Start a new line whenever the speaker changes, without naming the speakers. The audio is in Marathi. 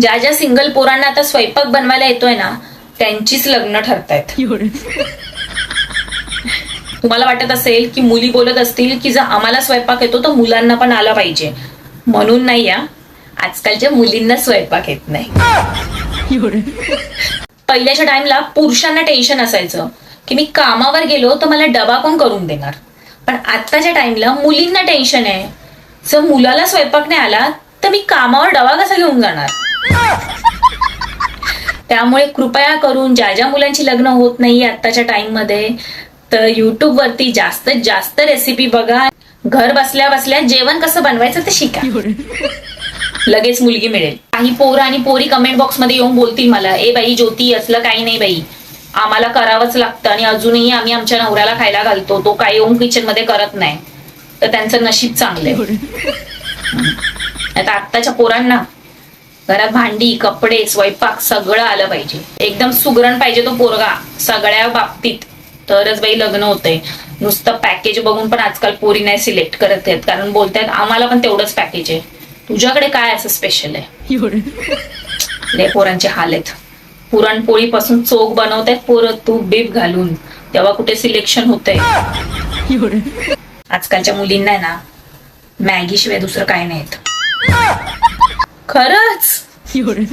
ज्या ज्या सिंगल पोरांना आता स्वयंपाक बनवायला येतोय ना त्यांचीच लग्न ठरतायत. तुम्हाला वाटत असेल की मुली बोलत असतील की जर आम्हाला स्वयंपाक येतो तर मुलांना पण आला पाहिजे. म्हणून नाही या. आजकालच्या मुलींना स्वयंपाक येत नाही. पहिल्याच्या टाइमला पुरुषांना टेन्शन असायचं. की मी कामावर गेलो तर मला डबा कोण करून देणार? पण आत्ताच्या टाइमला मुलींना टेन्शन आहे. जर मुलाला स्वयंपाक नाही आला तर मी कामावर डबा कसा घेऊन जाणार? त्यामुळे कृपया करून ज्या ज्या मुलांची लग्न होत नाही आत्ताच्या टाइममध्ये तर युट्यूब वरती जास्तीत जास्त रेसिपी बघा. घर बसल्या बसल्या जेवण कसं बनवायचं ते शिका. लगेच मुलगी मिळेल. काही पोरं आणि पोरी कमेंट बॉक्समध्ये येऊन बोलतील मला ए बाई ज्योती असलं काही नाही बाई. आम्हाला करावंच लागतं आणि अजूनही आम्ही आमच्या नवऱ्याला खायला घालतो. तो काय येऊन किचनमध्ये करत नाही. तर त्यांचं नशीब चांगले आता आत्ताच्या पोरांना घरात भांडी कपडे स्वयंपाक सगळं आलं पाहिजे. एकदम सुगरण पाहिजे तो पोरगा. सगळ्या बाबतीत. तरच बाई लग्न होतंय. नुसतं पॅकेज बघून पण आजकाल पोरी नाही सिलेक्ट करत आहेत. कारण बोलतायत आम्हाला पण तेवढंच पॅकेज आहे. तुझ्याकडे काय असं स्पेशल आहे? पोरांचे हाल आहेत. पुरणपोळी पासून चोख बनवतायत पोरं. तूप बीप घालून. तेव्हा कुठे सिलेक्शन होतंय? आजकालच्या मुलींना ना मॅगी शिवाय दुसरं काय नाही येत खरंच